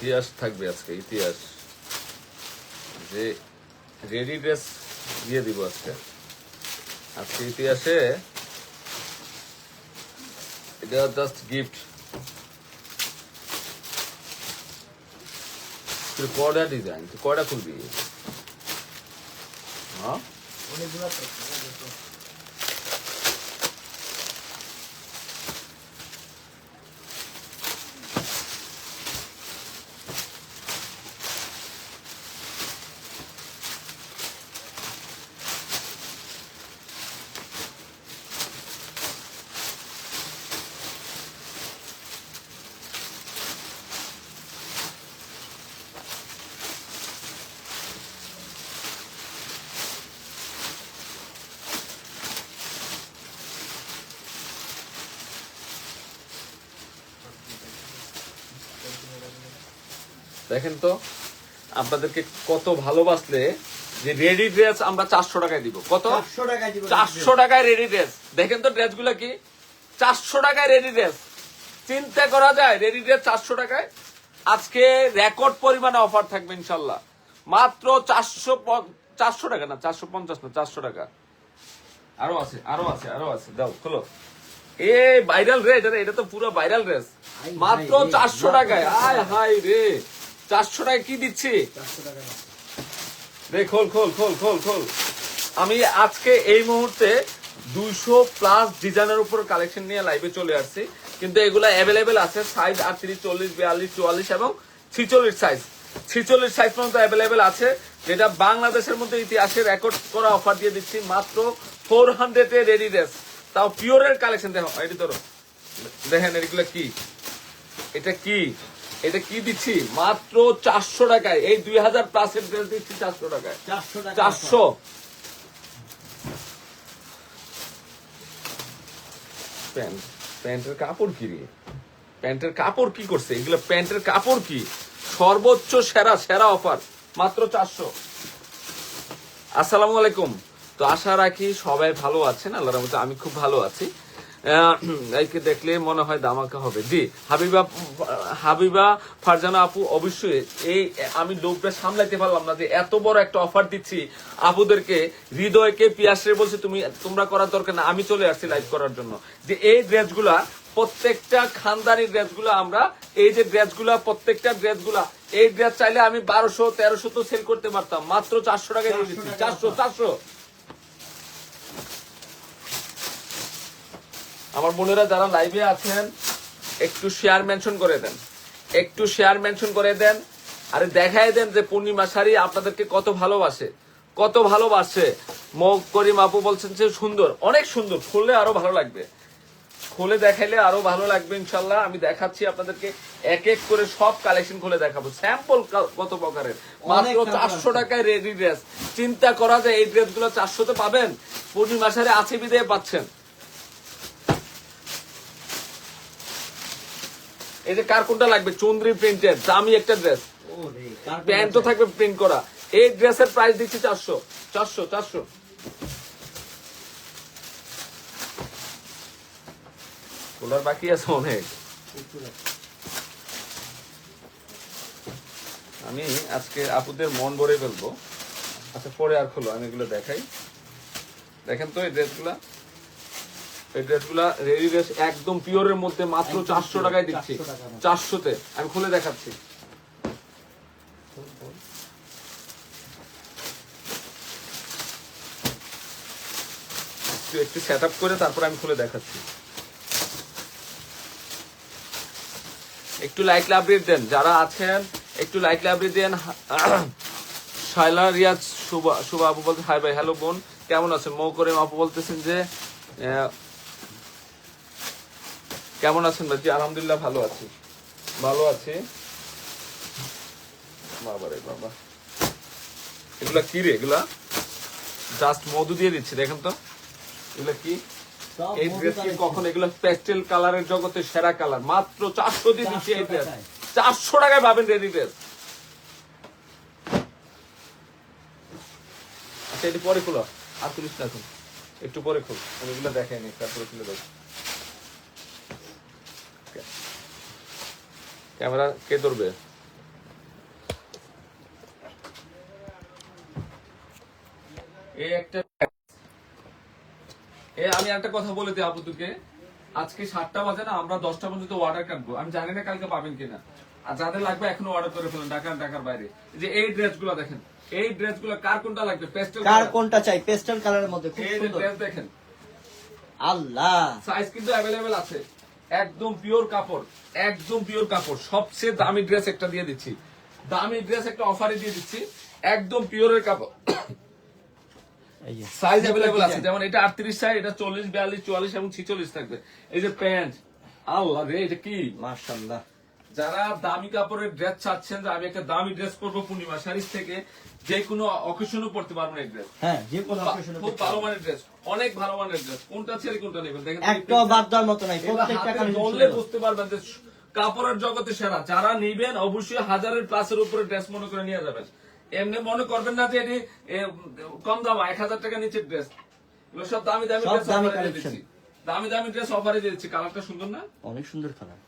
ইতিহাস থাকবে আজকে, ইতিহাস। যে রেডি ড্রেস দিয়ে দিব আজকে। আজকে ইতিহাসে এটা জাস্ট গিফট তুই কয়টা ডিজাইন তুই কয়টা খুলবি? হ্যাঁ অনেকগুলো তো দেখেন তো আপনাদেরকে কত ভালোবাসলে যে রেডি ড্রেস আমরা চারশো টাকায় দিব। কত? চারশো টাকায় রেডি ড্রেস দেখেন তো ড্রেসগুলো কি? চারশো টাকায় রেডি ড্রেস চিন্তা করা যায় রেডি ড্রেস চারশো টাকায়? আজকে রেকর্ড পরিমাণে অফার থাকবে ইনশাল্লাহ। মাত্র চারশো চারশো টাকা না চারশো পঞ্চাশ না চারশো টাকা। আরও আছে আরও আছে আরও আছে। দাও খোলো। এ ভাইরাল রে এটা এটা তো পুরো ভাইরাল ড্রেস মাত্র চারশো টাকায়। আয় হাই রে। চারশো টাকায় কি দিচ্ছি? রে খোল খোল খোল খোল খোল। আমি আজকে এই মুহূর্তে দুইশো প্লাস ডিজাইনের উপর কালেকশন নিয়ে লাইভে চলে আসছি। কিন্তু এগুলো অ্যাভেলেবেল আছে সাইজ আটত্রিশ চল্লিশ বিয়াল্লিশ চুয়াল্লিশ এবং ছিচল্লিশ সাইজ ছিচল্লিশ সাইজ পর্যন্ত অ্যাভেলেবেল আছে যেটা বাংলাদেশের মধ্যে ইতিহাসে রেকর্ড করা অফার দিয়ে দিচ্ছি। মাত্র ফোর হান্ড্রেড এ রেডি ড্রেস তাও পিওরের কালেকশন দেখো এটি ধরো। দেখেন এগুলো কি? এটা কি? এটা কি দিচ্ছি? মাত্র চারশো টাকায়। এই দুই হাজার প্লাসের ড্রেস দিচ্ছি চারশো টাকায়। চারশো। প্যান্ট প্যান্টের কাপড় কি রে? প্যান্টের কাপড় কি করছে? এগুলো প্যান্টের কাপড় কি? সর্বোচ্চ সেরা সেরা অফার। মাত্র চারশো। আসসালামু আলাইকুম। তো আশা রাখি সবাই ভালো আছেন। আল্লাহর রহমতে আমি খুব ভালো আছি। দেখলে মনে হয় দামাকা হবে। জি হাবিবা হাবিবা, ফারজানা আপু, অবশ্যই এই, আমি লোকটা সামলাইতে পারলাম না যে এত বড় একটা অফার দিচ্ছি আপুদেরকে। হৃদয়কে পিয়াসে বলছে, তুমি, তোমরা করার দরকার না, আমি চলে আসছি লাইভ করার জন্য। যে এই ড্রেসগুলা প্রত্যেকটা খানদানি ড্রেসগুলো আমরা, এই যে ড্রেসগুলা প্রত্যেকটা ড্রেসগুলা এই ড্রেস চাইলে আমি বারোশো, তেরোশো তো সেল করতে পারতাম। মাত্র চারশো টাকায় চারশো চারশো। আমার বোনেরা যারা লাইভে আছেন একটু শেয়ার মেনশন করে দেন। একটু শেয়ার মেনশন করে দেন আরে দেখাই দেন যে পূর্ণিমা শাড়ি আপনাদেরকে কত ভালোবাসে কত ভালোবাসে। মৌ করিম আপু বলছেন যে সুন্দর অনেক সুন্দর খুললে আরও ভালো লাগবে। খুলে দেখাইলে আরও ভালো লাগবে ইনশাল্লাহ। আমি দেখাচ্ছি আপনাদেরকে এক এক করে সব কালেকশন খুলে দেখাবো। স্যাম্পল কত প্রকারের? মাত্র চারশো টাকায় রেডি ড্রেস চিন্তা করা যায় এই ড্রেসগুলো চারশোতে পাবেন? পূর্ণিমা শাড়ি আছে বিদে পাচ্ছেন। এই যে কার কোনটা লাগবে? চন্দ্রী প্রিন্টের দামি একটা ড্রেস প্যান্ট তো থাকবে প্রিন্ট করা। এই ড্রেসের প্রাইস দিচ্ছি চারশো। চারশো চারশো। তোলার বাকি আছে অনেক। আমি আজকে আপুদের মন ভরে ফেলব। আচ্ছা পরে আর খোলো আমি এগুলো দেখাই। দেখেন তো এই ড্রেসগুলা এই ড্রেসগুলা রেডি ড্রেস একদম পিওরের মধ্যে মাত্র চারশো টাকায় দিচ্ছি। 400 টাকা মাত্র। চারশোতে। আমি খুলে দেখাচ্ছি। একটু সেট আপ করে তারপর আমি খুলে দেখাচ্ছি। একটু লাইক দেন যারা আছেন একটু লাইক লাইব্রেরি দেন। শাইলা রিয়াজ শুভা শুভা আপু বলতে হাই ভাই হ্যালো বোন কেমন আছেন? মৌ করে আপু বলতেছেন যে কেমন আছেন ভাই আলহামদুলিল্লাহ ভালো আছি। ভালো আছি। বাবা রে বাবা। এগুলা কি রে এগুলা? জাস্ট মধু দিয়ে দিচ্ছি দেখেন তো। এগুলা কি? এই ড্রেস কি কখন? এগুলো প্যাস্টেল কালারের জগতে সেরা কালার মাত্র চারশো দিয়ে দিচ্ছি এই ড্রেস চারশো টাকায় পাবেন রেডি ড্রেস আচ্ছা এটি পরে খুলো। আর তুলিস না এখন। একটু পরে খুল। আমি এগুলো দেখাই নি তারপরে খুলে দেবো ক্যামেরা কে ধরবে? এ আমি একটা কথা বলে দিই আপু আজকে সাতটা বাজে না আমরা দশটা পর্যন্ত অর্ডার কাটবো। আমি জানি না কালকে পাবেন কিনা। আর যাদের লাগবে এখন অর্ডার করে ফেলুন ঢাকা ঢাকার বাইরে। যে এই ড্রেসগুলা দেখেন এই ড্রেসগুলা কার কোনটা লাগবে? পেস্টেল কার কোনটা চাই? পেস্টেল কালারের মধ্যে ড্রেস দেখেন। আল্লাহ! সাইজ কিন্তু অ্যাভেলেবেল আছে। একদম পিওর কাপড় একদম পিওর কাপড়। সবচেয়ে দামি ড্রেস একটা দিয়ে দিচ্ছি। দামি ড্রেস একটা অফারে দিয়ে দিচ্ছি একদম পিওরের কাপড়। সাইজ অ্যাভেলেবেল আছে যেমন এটা আটত্রিশ সাইজ এটা চল্লিশ বিয়াল্লিশ চুয়াল্লিশ এবং ছিচল্লিশ থাকবে। এই যে প্যান্ট আল্লাহ রে এটা কি? মাশাআল্লাহ। যারা দামি কাপড়ের ড্রেস চাচ্ছেন যে আমি একটা দামি ড্রেস পরবো পূর্ণিমা শাড়ির থেকে যে কোনো অকেশনও পড়তে পারবেন এই ড্রেস হ্যাঁ যে কোনো এ খুব ভালো মানের ড্রেস অনেক ভালো মানের ড্রেস কোনটা ছেড়ে কোনটা নেবেন? দেখেন একটাও বাদ দেওয়ার মতো নাই প্রত্যেকটা কালেকশন বুঝতে পারবেন যে কাপড়ের জগতে সেরা। যারা নিবেন অবশ্যই হাজারের প্লাসের উপরে ড্রেস মনে করে নিয়ে যাবেন। এমনি মনে করবেন না যে এটি কম দাম এক হাজার টাকা নিচে ড্রেস এগুলো সব দামি দামি ড্রেস দামি দামি দামি ড্রেস অফারে দিচ্ছি। কালারটা সুন্দর না? অনেক সুন্দর কালার।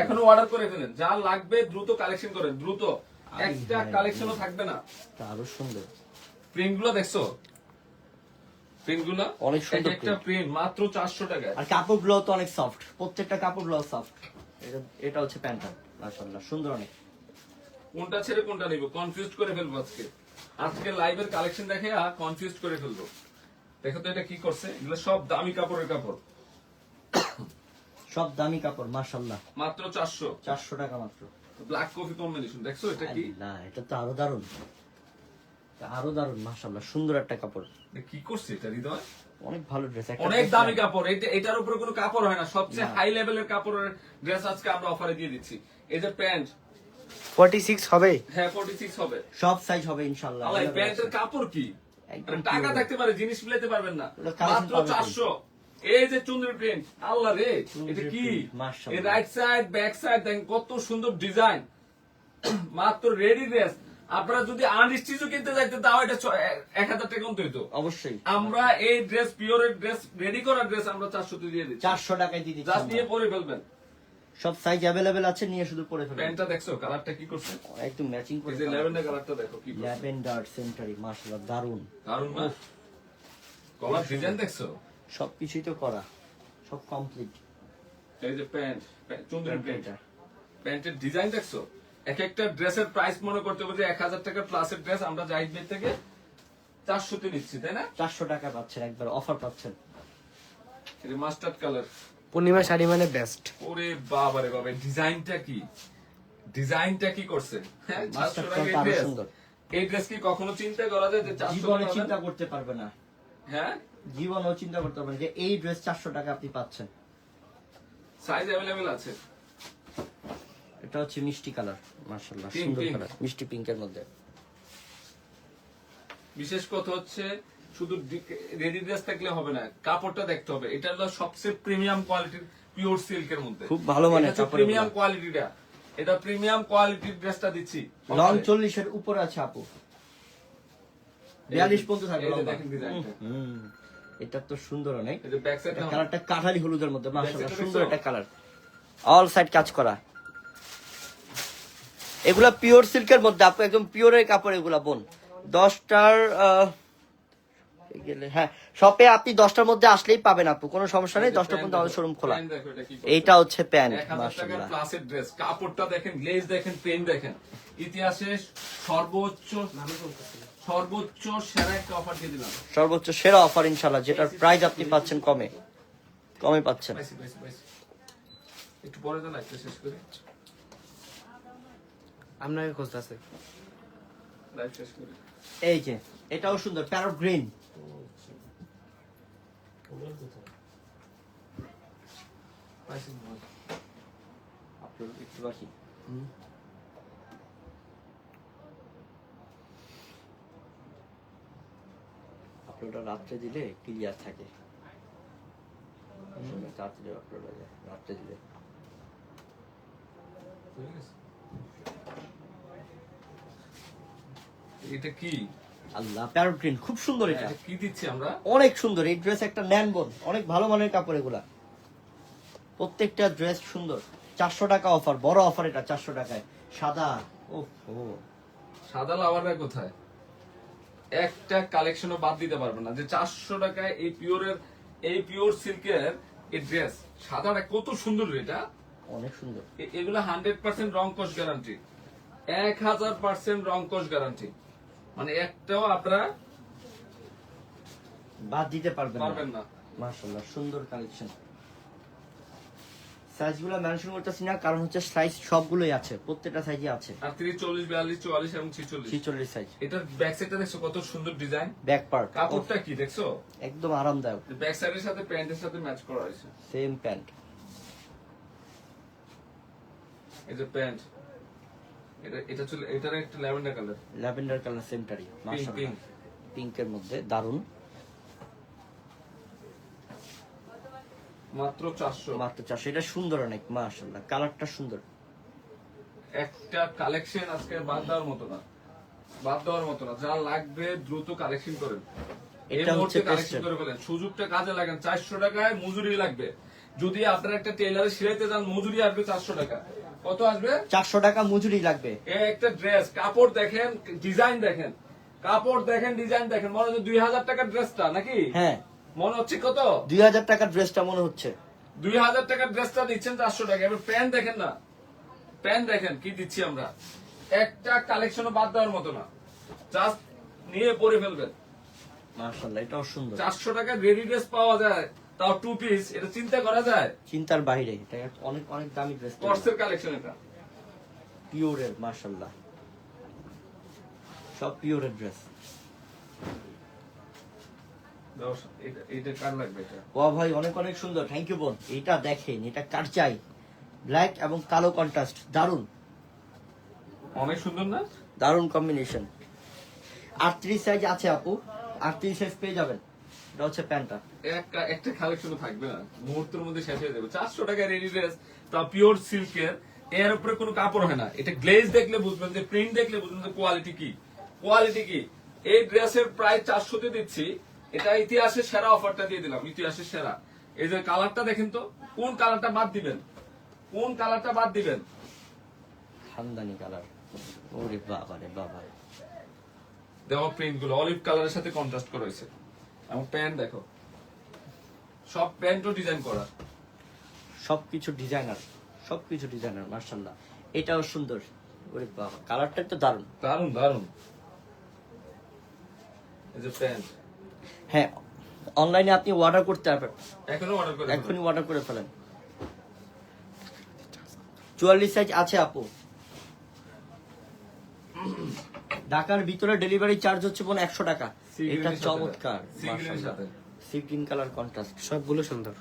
এখনও অর্ডার করে ফেলেন। যা লাগবে দ্রুত কালেকশন করেন দ্রুত। একটা কালেকশনও থাকবে না। আরও সুন্দর। প্রিন্টগুলো দেখছ প্রিন্টগুলো অনেক সুন্দর একটা প্রিন্ট মাত্র চারশো টাকায় আর কাপড়গুলো তো অনেক সফট প্রত্যেকটা সফট এটা এটা হচ্ছে প্যান্টটা। মাশাআল্লাহ সুন্দর অনেক। কোনটা ছেড়ে কোনটা নিব? কনফিউজ করে ফেলব আজকে। আজকে লাইভের কালেকশন দেখে কনফিউজ করে ফেলব। দেখো তো এটা কি করছে? এগুলো সব দামি কাপড়ের কাপড়। সব দামি কাপড় মাশাআল্লাহ। মাত্র চারশো। চারশো টাকা মাত্র। ব্ল্যাক কফি কম্বিনেশন দেখছ এটা কি? না এটা তো আরও দারুণ আরও দারুণ মাশাআল্লাহ সুন্দর একটা কাপড়। কি করছে এটা হৃদয়? অনেক ভালো ড্রেস অনেক দামি কাপড় এটা এটার উপরে কোনো কাপড় হয় না। সবচেয়ে হাই লেভেলের কাপড়ের ড্রেস আজকে আমরা অফারে দিয়ে দিচ্ছি। এই যে প্যান্ট 46 হবে? হ্যাঁ ফোর্টি সিক্স হবে। সব সাইজ হবে ইনশাআল্লাহ। আল্লাহ, এই প্যান্টের কাপড় কি? টাকা থাকতে পারে জিনিস মিলাতে পারবেন না। মাত্র পাবেন চারশো। এই যে চুন্দ্রি প্রিন্ট আল্লাহ রে এটা কি? এই রাইট সাইড ব্যাক সাইড দেখেন কত সুন্দর ডিজাইন মাত্র রেডি ড্রেস আপনারা যদি আনস্টিচও কিনতে যাইতে তাও এটা এক হাজার টাকা কমতে হইতো। অবশ্যই। আমরা এই ড্রেস পিওরের ড্রেস রেডি করা ড্রেস আমরা চারশোতে দিয়ে দিচ্ছি। চারশো টাকায় দিয়ে দিচ্ছি জাস্ট নিয়ে পরে ফেলবেন। সব সাইজ অ্যাভেলেবেল আছে নিয়ে শুধু পরে ফেলবেন। প্যান্টটা দেখছ? কালারটা কি করছে? একদম ম্যাচিং করে এই যে ল্যাভেন্ডার কালারটা দেখো কি করছে। ল্যাভেন্ডার সেন্টারি মাশাআল্লাহ দারুণ দারুণ না? কলার ডিজাইন দেখছ? সবকিছুই তো করা সব কমপ্লিট এই যে প্যান্ট চুন্দ্রি প্যান্ট প্যান্টের ডিজাইন দেখছ? এক একটা ড্রেসের প্রাইস মনে করতে হবে যে এক হাজার টাকার প্লাসের ড্রেস আমরা জাহিদ ভাই থেকে চারশোতে নিচ্ছি তাই না? চারশো টাকা পাচ্ছেন একবার অফার পাচ্ছেন। এটা মাস্টার্ড কালার পূর্ণিমা শাড়ি মানে বেস্ট ওরে বাবা রে বাবা ডিজাইনটা কি? ডিজাইনটা কি করছে? হ্যাঁ আরও সুন্দর। এই ড্রেস কি কখনো চিন্তা করা যায় যে চারশো জীবনে টাকা চিন্তা করতে পারবে না। হ্যাঁ? জীবনেও চিন্তা করতে পারবেন যে এই ড্রেস চারশো টাকা আপনি পাচ্ছেন। সাইজ অ্যাভেলেবেল আছে। এটা হচ্ছে মিষ্টি কালার মার্শাল্লাহ সুন্দর কালার মিষ্টি পিঙ্কের মধ্যে। বিশেষ কথা হচ্ছে শুধু রেডি ড্রেস থাকলে হবে না কাপড়টা দেখতে হবে। এটা হলো সবচেয়ে প্রিমিয়াম কোয়ালিটির পিওর সিল্কের মধ্যে। খুব ভালো কাপড় প্রিমিয়াম কোয়ালিটিটা এটা প্রিমিয়াম কোয়ালিটির ড্রেসটা দিচ্ছি। লং চল্লিশের উপরে আছে আপু। বিয়াল্লিশ পর্যন্ত থাকবে। দেখেন ডিজাইনটা। এটা তো সুন্দর অনেক। কালারটা কাঠালি হলুদের মধ্যে মাশাআল্লাহ সুন্দর একটা কালার অল সাইড কাজ করা। এগুলা পিওর সিল্কের মধ্যে আপু একদম পিওরের কাপড় এগুলা বোন। দশটার হ্যাঁ শপে আপনি দশটার মধ্যে আসলেই পাবেন আপু কোনো সমস্যা নেই দশটা পর্যন্ত আমাদের শোরুম খোলা। এইটা হচ্ছে প্যান্ট এক হাজার টাকার মাশাআল্লাহ। ক্লাসের ড্রেস কাপড়টা দেখেন গ্লেজ দেখেন পেন দেখেন। ইতিহাসে সর্বোচ্চ সর্বোচ্চ সেরা একটা অফার দিয়ে দিলাম। সর্বোচ্চ সেরা অফার ইনশাল্লাহ যেটার প্রাইস আপনি পাচ্ছেন কমে। কমে পাচ্ছেন। একটু পরে তো লাইভটা শেষ করি। আপনাকে লাইভ শেষ করি। এই যে এটাও সুন্দর প্যারট গ্রিন মনে হয়। একটু বাকি। আপলোডটা রাত্রে দিলে ক্লিয়ার থাকে। আপলোড হয়ে যায় রাত্রে দিলে। এটা কি? আল্লাহ প্যারট গ্রিন খুব সুন্দর এটা। কি দিচ্ছি আমরা? অনেক সুন্দর এই ড্রেস একটা নেন বোন অনেক ভালো মানের কাপড় এগুলা। প্রত্যেকটা ড্রেস সুন্দর। চারশো টাকা অফার বড় অফার এটা চারশো টাকায়। সাদা ও ও সাদা লাভাররা কোথায়? একটা কালেকশনও বাদ দিতে পারবেন না। যে চারশো টাকায় এই পিওরের এই পিওর সিল্কের এই ড্রেস সাদাটা কত সুন্দর এটা। অনেক সুন্দর। এগুলো হান্ড্রেড পার্সেন্ট রং কস গ্যারান্টি এক হাজার পার্সেন্ট রং কস গ্যারান্টি মানে একটাও আপনারা বাদ দিতে পারবেন পারবেন না। মাশাআল্লাহ সুন্দর কালেকশন সাইজগুলো মেনশন করতেছি না কারণ হচ্ছে সাইজ সবগুলোই আছে প্রত্যেকটা সাইজই আছে। আর তিরিশ চল্লিশ বিয়াল্লিশ চুয়াল্লিশ এবং ছিচল্লিশ। ছিচল্লিশ সাইজ এটার ব্যাক সাইডটা দেখছ কত সুন্দর ডিজাইন ব্যাক পার্ট কাপড়টা কি দেখছ? একদম আরামদায়ক। ব্যাক সাইডের সাথে প্যান্টের সাথে ম্যাচ করা হয়েছে। সেম প্যান্ট এই যে প্যান্ট এটা এটা ছিল এটার একটা ল্যাভেন্ডার কালার ল্যাভেন্ডার কালার সেমটারই মাশাআল্লাহ। pink. পিঙ্কের মধ্যে দারুণ মাত্র চারশো। মাত্র চারশো। এটা সুন্দর অনেক মাশাআল্লাহ কালারটা সুন্দর। একটা কালেকশন আজকে বাদ দেওয়ার মতো না। বাদ দেওয়ার মতো না যা লাগবে দ্রুত কালেকশন করেন এটা হচ্ছে কালেকশন করে ফেলেন। সুযোগটা কাজে লাগান চারশো টাকায় মজুরি লাগবে। যদি আপনার একটা টেলারে সিলাইতে যান মজুরি আসবে চারশো টাকা। কত আসবে? চারশো টাকা মজুরি লাগবে। একটা ড্রেস কাপড় দেখেন ডিজাইন দেখেন। কাপড় দেখেন ডিজাইন দেখেন। মনে হচ্ছে দুই হাজার টাকার ড্রেসটা নাকি? হ্যাঁ। মনে হচ্ছে কত? দুই হাজার টাকার ড্রেসটা মনে হচ্ছে। দুই হাজার টাকার ড্রেসটা দিচ্ছেন চারশো টাকা। এবার প্যান্ট দেখেন না। প্যান্ট দেখেন কি দিচ্ছি আমরা। একটা কালেকশনও বাদ দেওয়ার মতো না। জাস্ট নিয়ে পরে ফেলবেন। মাশাআল্লাহ এটাও সুন্দর। চারশো টাকার রেডি ড্রেস পাওয়া যায় তাও টু পিস এটা চিন্তা করা যায়? চিন্তার বাইরে এটা অনেক অনেক দামি ড্রেস কর্সের কালেকশন এটা। পিওরের মাশাআল্লাহ। সব পিওরের ড্রেস ভাই অনেক অনেক সুন্দর। থ্যাংক ইউ বোন। এটা দেখেন এটা কার চাই? ব্ল্যাক এবং কালো কন্ট্রাস্ট দারুণ অনেক সুন্দর না? দারুণ কম্বিনেশন আটত্রিশ সাইজ আছে আপু। আটত্রিশ সাইজ পেয়ে যাবেন। এটা হচ্ছে প্যান্টটা। একটা থাকবে না। মুহূর্তের মধ্যে শেষ হয়ে যাবে। চারশো টাকা রেডি ড্রেস তা পিওর সিল্কের এর উপরে কোনো কাপড় হয় না। এটা গ্লেজ দেখলে বুঝবেন যে প্রিন্ট দেখলে বুঝবেন যে কোয়ালিটি কি। কোয়ালিটি কি? এই ড্রেসের প্রায় চারশোতে দিচ্ছি। এটা ইতিহাসের সেরা অফারটা দিয়ে দিলাম ইতিহাসের সেরা। এই যে কালারটা দেখেন তো কোন কালারটা বাদ দিবেন? কোন কালারটা বাদ দিবেন? খানদানি কালার ওরে বাবা রে বাবা। দেওয়া প্রিন্টগুলো অলিভ কালারের সাথে কন্ট্রাস্ট করা হয়েছে। এবং প্যান্ট দেখো। সব প্যান্টও ডিজাইন করা। সবকিছু ডিজাইনার সবকিছু ডিজাইনার মার্শাল্লাহ এটাও সুন্দর। ওরে বাবা কালারটা তো দারুণ দারুণ দারুণ এই যে প্যান্ট হ্যাঁ অনলাইনে আপনি অর্ডার করতে পারবেন এখনও অর্ডার করে এখনই অর্ডার করে ফেলেন। চুয়াল্লিশ সাইজ আছে আপু। ঢাকার ভিতরে ডেলিভারি চার্জ হচ্ছে বোন একশো টাকা। এটা চমৎকার সি গ্রিন কালার কন্ট্রাস্ট সবগুলো সুন্দর।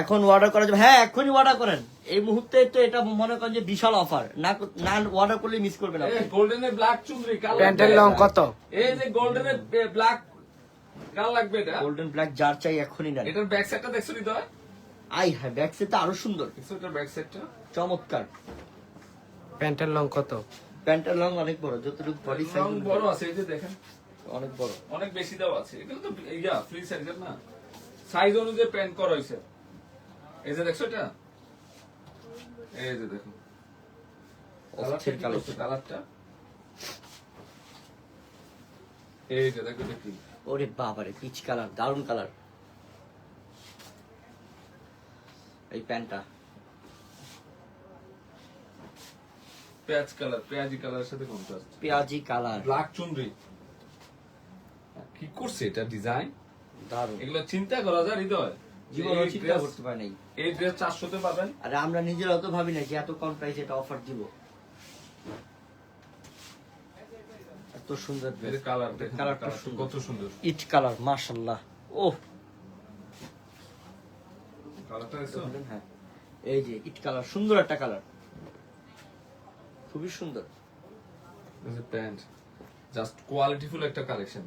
এখন অর্ডার করা যাবে। হ্যাঁ এখনই অর্ডার করেন। এই মুহূর্তে তো এটা মনে করেন যে বিশাল অফার না না অর্ডার করলে মিস করবেন আপনি। গোল্ডেন এর ব্ল্যাক চুনরি প্যান্টের লং কত? এই যে গোল্ডেন এর ব্ল্যাক কাল লাগবে এটা? গোল্ডেন ব্ল্যাক যার চাই এখনই নেন। এটার ব্যাক সাইডটা দেখছ নি তো? আই হ্যাঁ ব্যাক সেটটা আরও সুন্দর। দেখছ এটার ব্যাক সাইডটা চমৎকার। প্যান্টের লং কত? প্যান্টের লং অনেক বড় যতটুকু বডি সাইজ বড় আছে এই যে দেখেন। অনেক বড়। অনেক বেশি দেওয়া আছে। এগুলো তো ইয়া ফ্রি সাইজ না। সাইজ অনুযায়ী প্যান্ট করা হয়েছে। এই যে দেখছ এটা? এই যে দেখো। অস্থির কালেকশন কালারটা এই যে দেখো দেখি। ওরে বাবারে পিচ কালার দারুণ কালার এই প্যান্টটা। পেঁয়াজ কালার পেঁয়াজি কালারের সাথে কন্ট্রাস্ট পেঁয়াজি কালার ব্ল্যাক চুনরি। কি করছে এটা ডিজাইন দারুণ এগুলো চিন্তা করা যায় হৃদয়। জীবন চিন্তা করতে পারে নাই। এই ড্রেস চারশোতে পাবেন। আরে আমরা নিজেরা তো ভাবি না যে এত কম প্রাইসে এটা অফার দিব। এত সুন্দর এর কালার কালারটা কালারটা কত সুন্দর। ইট কালার কালারটা হ্যাঁ। এই যে ইট কালার সুন্দর একটা কালার খুবই সুন্দর। প্যান্ট জাস্ট কোয়ালিটিফুল একটা কালেকশন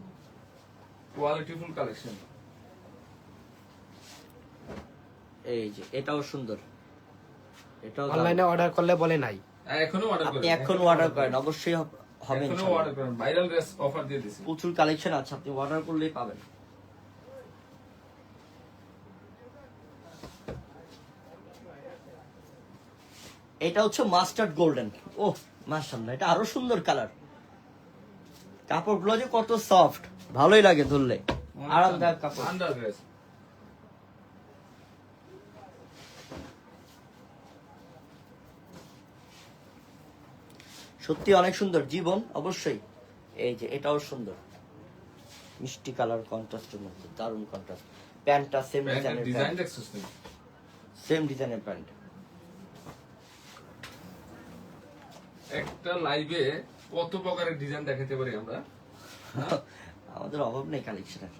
কোয়ালিটিফুল কালেকশন এই যে এটাও সুন্দর। এটাও। অনলাইনে অর্ডার করলে বলে নাই। এখনও অর্ডার করেন আপনি এখন অর্ডার করেন। অবশ্যই হবে এখনও অর্ডার করেন ভাইরাল ড্রেস অফার দিয়ে দিছি। প্রচুর কালেকশন আছে আপনি অর্ডার করলেই পাবেন। এটা হচ্ছে মাস্টার্ড গোল্ডেন ও মাশাআল্লাহ এটা আরও সুন্দর কালার কাপড়গুলো যে কত সফট ভালোই লাগে ধরলে। আরামদায়ক কাপড়। আন্ডার সত্যি অনেক সুন্দর জীবন অবশ্যই। এই যে এটাও সুন্দর। মিষ্টি কালার কন্ট্রাস্টের মধ্যে দারুণ কন্ট্রাস্ট প্যান্টটা সেম ডিজাইনের প্যান্ট। সেম ডিজাইনের প্যান্ট। একটা লাইভে কত প্রকারের ডিজাইন দেখাতে পারি আমরা? আমাদের অভাব নেই কালেকশনের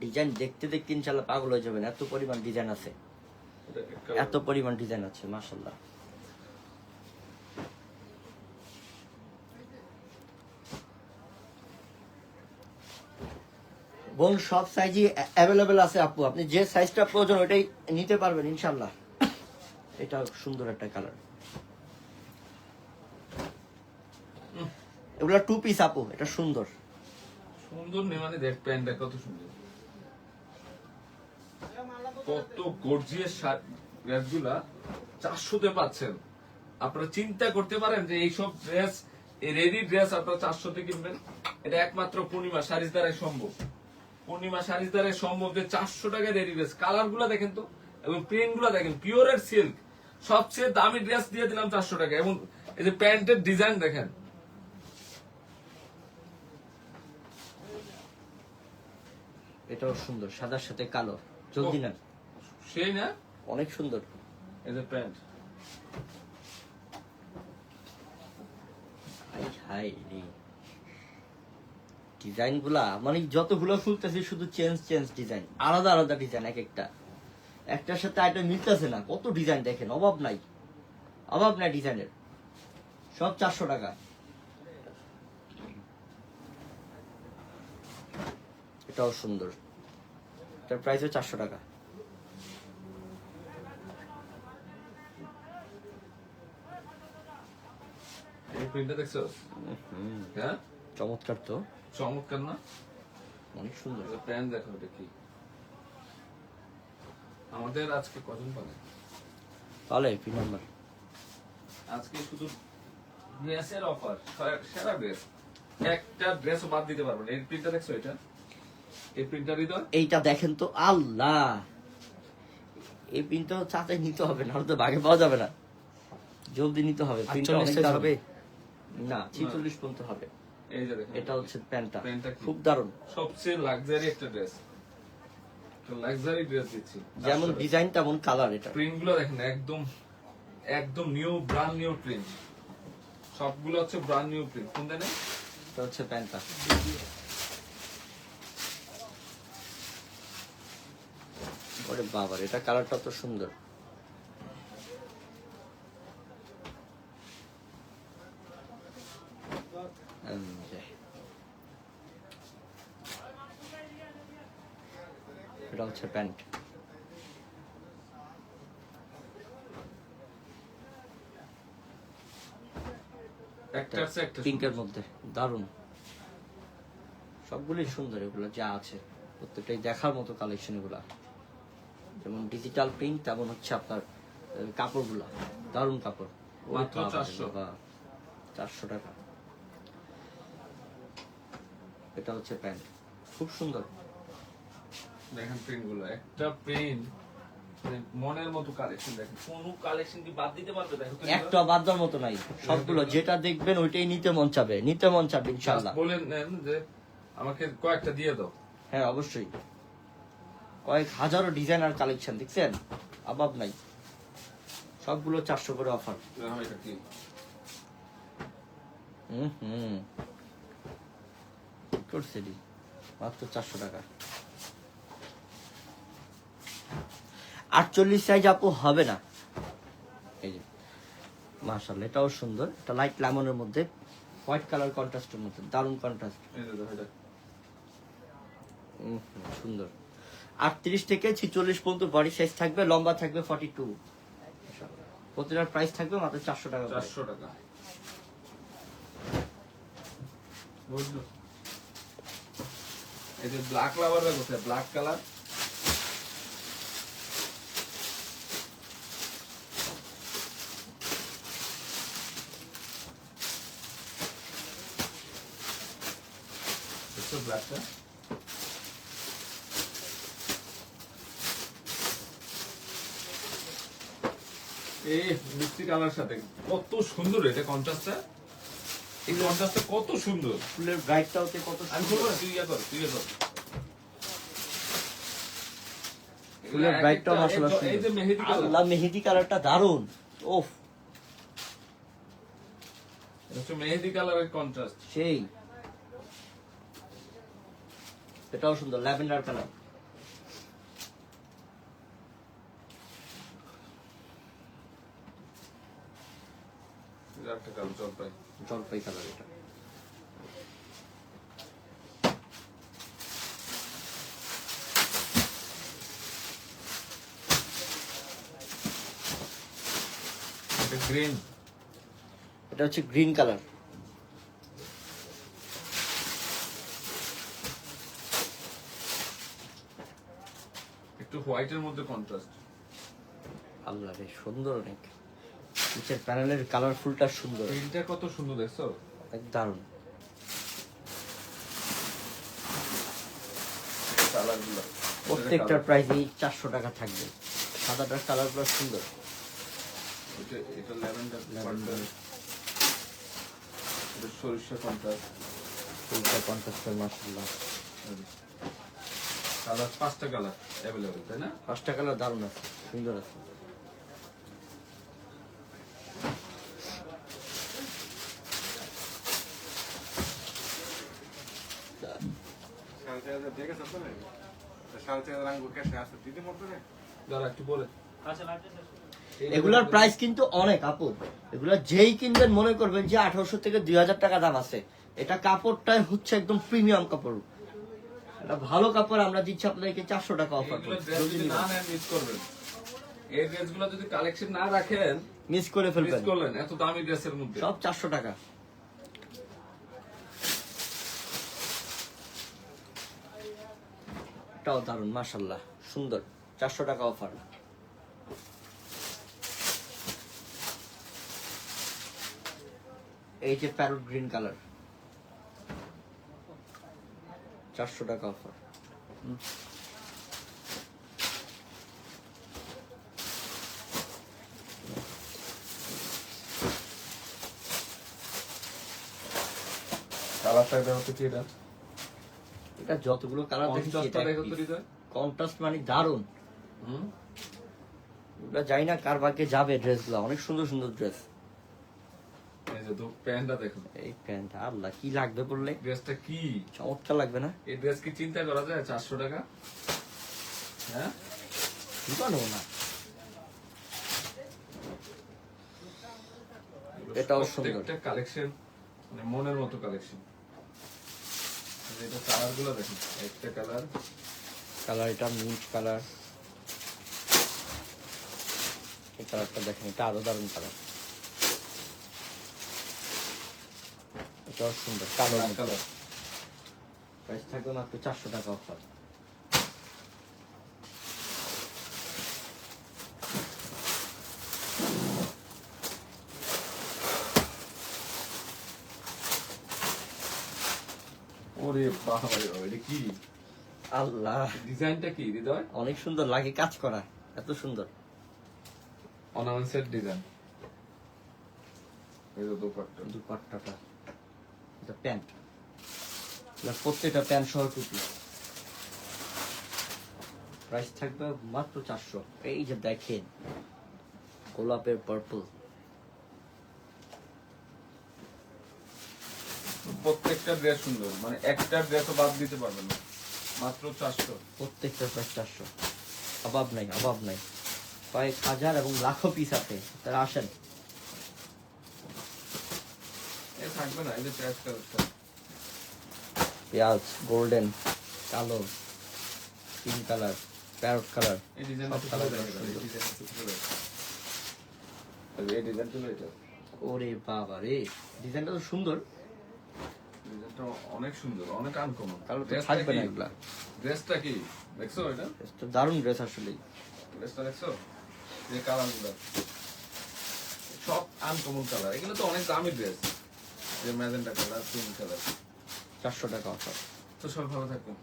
ডিজাইন দেখতে দেখতে ইনশাল্লাহ পাগল হয়ে যাবেন এত পরিমাণ ডিজাইন আছে। এত পরিমাণ ডিজাইন আছে মাশাল্লাহ বোন, সব সাইজই অ্যাভেলেবেল আছে আপু। আপনি যে সাইজটা প্রয়োজন, ওইটাই নিতে পারবেন ইনশাল্লাহ এটা সুন্দর একটা কালার এগুলা টু পিস আপু, এটা সুন্দর। সুন্দর মানে দেখ প্যান্টটা কত সুন্দর। কত গর্জিয়াস ড্রেসগুলা চারশোতে পাচ্ছেন। আপনারা চিন্তা করতে পারেন যে এইসব ড্রেস রেডি ড্রেস আপনারা চারশোতে কিনবেন। এটা একমাত্র পূর্ণিমা শাড়ির দ্বারাই সম্ভব। পূর্ণিমা শাড়ির দ্বারাই সম্ভব যে চারশো টাকা রেডি ড্রেস কালারগুলা দেখেন তো এবং প্রিন্টগুলা দেখেন পিওরের সিল্ক সবচেয়ে দামি ড্রেস দিয়ে দিলাম চারশো টাকা। এবং এই যে প্যান্টের ডিজাইন দেখেন। এটাও সুন্দর সাদার সাথে কালো জলদি না? সেই না? অনেক সুন্দর। এই যে প্যান্ট হাই হাই রে। ডিজাইনগুলা মানে যতগুলো খুলতেছে শুধু চেঞ্জ চেঞ্জ ডিজাইন আলাদা আলাদা ডিজাইন এক একটা। একটার সাথে আইটা মিলতেছে না। কত ডিজাইন দেখেন অভাব নাই। অভাব নাই ডিজাইনের সব চারশো টাকা। এটাও সুন্দর। এটার প্রাইসও চারশো টাকা। এই প্রিন্টটা দেখছ? হ্যাঁ? চমৎকার তো। চমৎকার না? অনেক সুন্দর। প্যান্ট দেখো এটা কি আমাদের আজকে কজন ভালো এপি নাম্বার। আজকে শুধু ড্রেসের অফার সেরা ড্রেস একটা ড্রেসও বাদ দিতে পারব না। এই প্রিন্টটা দেখছ এটা? এই প্রিন্টটা হৃদয় এইটা দেখেন তো আল্লাহ! এই প্রিন্টটা চাতে নিতে হবে না তো বাগে পাওয়া যাবে না। জলদি নিতে হবে প্রিন্টটা অনেক হবে। না ছিচল্লিশ পর্যন্ত হবে। এই যে এটা হচ্ছে প্যান্টটা প্যান্টটা খুব দারুণ। সবচেয়ে লাক্সারি একটা ড্রেস লাক্সারি ড্রেস দিচ্ছি। যেমন ডিজাইন তেমন কালার এটা। প্রিন্টগুলো দেখেন একদম একদম নিউ ব্রান্ড নিউ প্রিন্ট সবগুলো হচ্ছে ব্রান্ড নিউ প্রিন্ট কোন দেনে এটা হচ্ছে প্যান্টটা ওরে বাবার এটা কালারটা তো সুন্দর উম, যে। এটা হচ্ছে প্যান্ট পিঙ্কের মধ্যে দারুণ সবগুলোই সুন্দর এগুলো যা আছে প্রত্যেকটাই দেখার মতো কালেকশন এগুলা। যেমন ডিজিটাল প্রিন্ট তেমন হচ্ছে আপনার কাপড়গুলা দারুণ কাপড়। ওরে মাত্র বাবা রে 400 বাবা, চারশো টাকা। এটা হচ্ছে প্যান্ট খুব সুন্দর। দেখেন প্রিন্ট একটা প্রিন্ট মনের মতো কালেকশন দেখেন। কোন কালেকশন কি বাদ দিতে পারবে? দেখো একটা বাদ দেওয়ার মতো নাই। সবগুলো যেটা দেখবেন ওইটাই নিতে মন চাবে। নিতে মন চাবে ইনশাল্লাহ বলেন নেন যে আমাকে কয়েকটা দিয়ে দাও। হ্যাঁ অবশ্যই। কয়েক হাজারো ডিজাইন কালেকশন দেখছেন? অভাব নাই। সবগুলো চারশো করে অফার হুম হুম। করছে মাত্র চারশো টাকা। আটচল্লিশ সাইজ আপু হবে না। এই যে মার্শাল এটাও সুন্দর। এটা লাইট লেমনের মধ্যে হোয়াইট কালার কন্ট্রাস্টের মধ্যে দারুণ কন্ট্রাস্ট সুন্দর। আটত্রিশ থেকে ছিচল্লিশ পর্যন্ত বডি সাইজ থাকবে লম্বা থাকবে ফর্টি টু প্রতিটার প্রাইস থাকবে মাত্র চারশো টাকা চারশো টাকা। এই যে ব্ল্যাক লাভারটা কোথায়? ব্ল্যাক কালার দেখছ ব্ল্যাকটা এই মিষ্টি কালার সাথে কত সুন্দর এটা কন্ট্রাস্টটা। এই কন্ট্রাস্টটা কত সুন্দর। ফুলের ব্রাইটটাও কত আমি বলব তুই ইয়ে কর তুই ইয়ে কর। ফুলের ব্রাইটটাও একটা- এই যে- মেহেদি কালার। আল্লাহ মেহেদি কালারটা দারুণ ওফ এটা হচ্ছে মেহেদি কালারের কন্ট্রাস্ট। সেই। এটাও সুন্দর ল্যাভেন্ডার কালার। জলপাই। এটা। গ্রিন এটা হচ্ছে গ্রিন কালার। একটু হোয়াইটের মধ্যে কন্ট্রাস্ট আল্লাহ রে সুন্দর অনেক। নিচের প্যানেলের কালারফুলটা সুন্দর। প্রিন্টটা কত সুন্দর দেখছ? অনেক দারুণ কালারগুলো প্রত্যেকটার প্রাইসই চারশো টাকা থাকবে। সাদাটার কালারগুলো সুন্দর। এটা এটা ল্যাভেন্ডার সরিষা কন্ট্রাস্ট ফুলটা পঞ্চাশটার মাসাল্লাহ কালার পাঁচটা কালার অ্যাভেলেবেল তাই না? পাঁচটা কালার দারুণ আছে সুন্দর আছে। পরে এগুলার প্রাইস কিন্তু অনেক আপু এগুলা যেই কিনবেন মনে করবেন যে আঠারোশো থেকে দুই হাজার টাকা দাম আছে। এটা কাপড়টাই হচ্ছে একদম প্রিমিয়াম কাপড়। ভালো কাপড় আমরা দিচ্ছি আপনাদেরকে চারশো টাকা অফার করবেন। এই ড্রেসগুলো যদি কালেকশন না রাখেন মিস করে মিস ফেলবেন। করলেন এত দামি ড্রেসের মধ্যে। সব চারশো টাকা। এটাও দারুণ মাসাল্লাহ সুন্দর চারশো টাকা অফার এই যে প্যারোট গ্রিন কালার চারশো টাকা অফার কালারটা এটা হচ্ছে কি এটা? এটা যতগুলো কালার দেখছি কন্ট্রাস্ট মানে ওটা জানি না কার ভাগ্যে যাবে ড্রেসগুলো অনেক সুন্দর সুন্দর ড্রেস এই যে প্যান্টটা দেখো এই প্যান্ট আল্লাহ কি লাগবে ড্রেসটা কি? চমৎকার লাগবে না? এই ড্রেস কি চিন্তা করা যায়? চারশো টাকা? হ্যাঁ? জীবনও না। এটাও সুন্দর। প্রত্যেকটা কালেকশন মানে মনের মতো কালেকশন এটা কালারগুলো দেখুন একটা কালার কালার এটা মিন্ট কালার এই কালারটা দেখেন এটা আরও দারুণ কালার এটাও সুন্দর কালো কালার প্রাইস থাকবে মাত্র চারশো টাকা অফার ওরে বাবা রে বাবা, এটা কি? আল্লাহ। ডিজাইনটা কি হৃদয়? অনেক সুন্দর লাগে কাজ করা এত সুন্দর। অর্নামেন্টসের ডিজাইন এই দোপাট্টা। দুপাট্টাটা। এটা প্যান্ট। প্রত্যেকটা প্যান্ট সহ টুপি। প্রাইস থাকবে মাত্র চারশো। এই যে দেখেন গোলাপের পার্পল প্রত্যেকটা ড্রেস সুন্দর মানে একটা ড্রেসও বাদ দিতে পারবেন না। মাত্র চারশো। প্রত্যেকটা প্রাইস চারশো। অভাব নাই অভাব নাই। কয়েক হাজার এবং লাখো পিস আছে। তারা আসেন এ থাকবে না এই যে প্যাচ কালারটা পেঁয়াজ গোল্ডেন কালো পিঙ্ক কালার প্যারট কালার ওরে বাবা রে ডিজাইনটা তো সুন্দর। অনেক সুন্দর অনেক আনকমন কালো তো থাকবে না এগুলা। ড্রেসটা কি? দেখছ এটা? দারুণ ড্রেস আসলে ড্রেসটা দেখছ? যে কালারগুলো। সব আনকমন কালার এগুলো তো অনেক দামি ড্রেস যে ম্যাজেন্টা কালার পিঙ্ক কালার চারশো টাকা অফার তো সব ভালো থাকবেন।